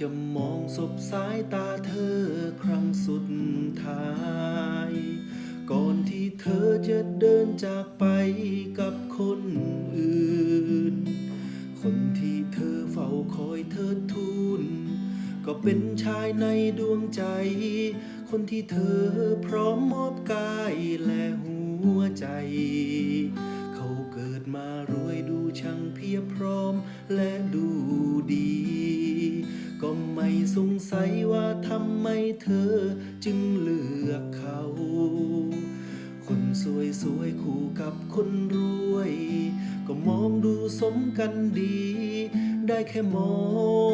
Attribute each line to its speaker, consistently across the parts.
Speaker 1: จะมองสบสายตาเธอครั้งสุดท้าย ก่อนที่เธอจะเดินจากไปกับคนอื่น คนที่เธอเฝ้าคอยเธอทูลก็เป็นชายในดวงใจ คนที่เธอพร้อมมอบ สงสัยว่าทำไมเธอจึงเลือกเขา คนสวยสวยๆคู่กับคนรวย ก็มองดูสมกันดี ได้แค่มอ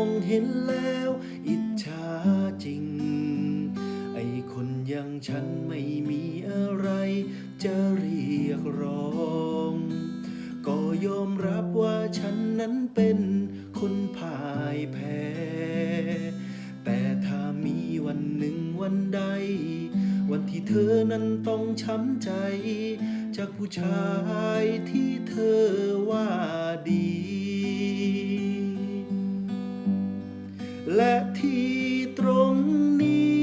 Speaker 1: งเห็นแล้วอิจฉาจริง ไอ้คนอย่างฉันไม่มีอะไร จะเรียกร้อง ก็ยอมรับว่า นั้นเป็นคนพ่ายแพ้ แต่ถ้ามีวันหนึ่งวันใด วันที่เธอนั้นต้องช้ำใจ จากผู้ชายที่เธอว่าดี และที่ตรงนี้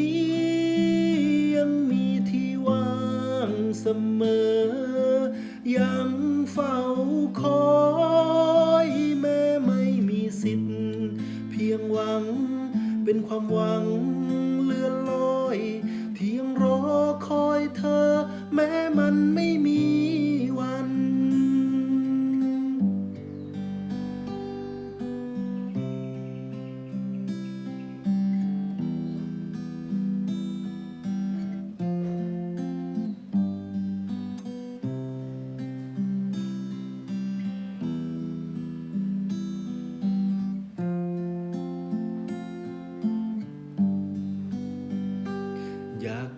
Speaker 1: ยังมีที่ว่างเสมอยัง ความหวัง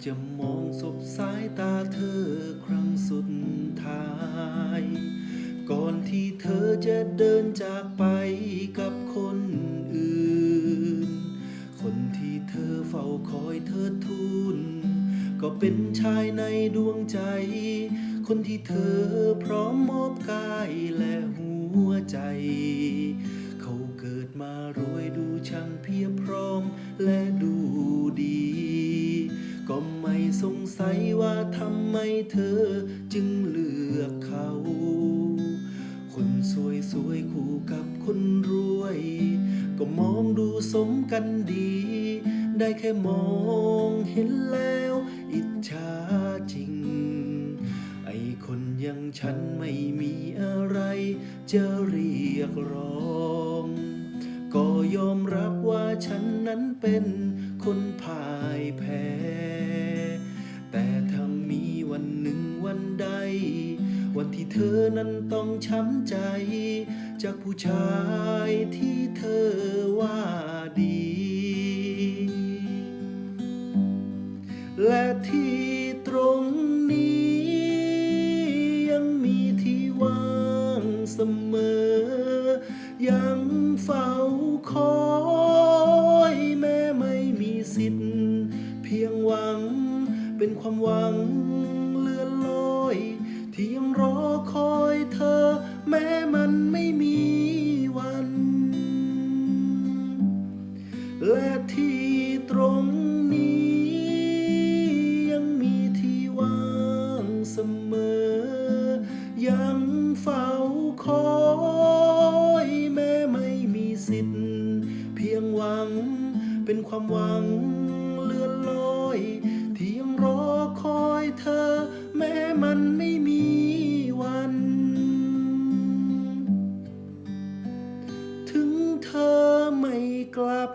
Speaker 1: จะมองสบสายตาเธอครั้งสุดท้าย ก่อนที่เธอจะเดินจากไปกับคนอื่น คนที่เธอเฝ้าคอยเธอทูลก็เป็นชายในดวงใจ คนที่เธอพร้อมมอบกายและหัวใจ เขาเกิดมารวยดูช่างเพียบพร้อมและดูดี สงสัยว่าทำไมเธอจึงเลือกเขา คนสวยสวยๆคู่กับคนรวย ก็มองดูสมกันดี ได้แค่มองเห็นแล้ว อิจฉาจริง ไอ้คนอย่างฉันไม่มีอะไร จะเรียกร้องก็ยอมรับว่าฉันนั้นเป็นคนพ่ายแพ้ วันใด วันที่เธอนั้นต้องช้ำใจ จากผู้ชายที่เธอว่าดี และที่ตรงนี้ยังมีที่ว่างเสมอ ยังเฝ้าคอยแม้ไม่มีสิทธิ์ เพียงหวังเป็นความหวัง แม้มันไม่มีวัน และที่ตรงนี้ยังมีที่ว่างเสมอ ยังเฝ้าคอยแม้ไม่มีสิทธิ์ เพียงหวังเป็นความหวังเลื่อนลอย ที่ยังรอคอยเธอ แม้มันไม่มีวัน กลับ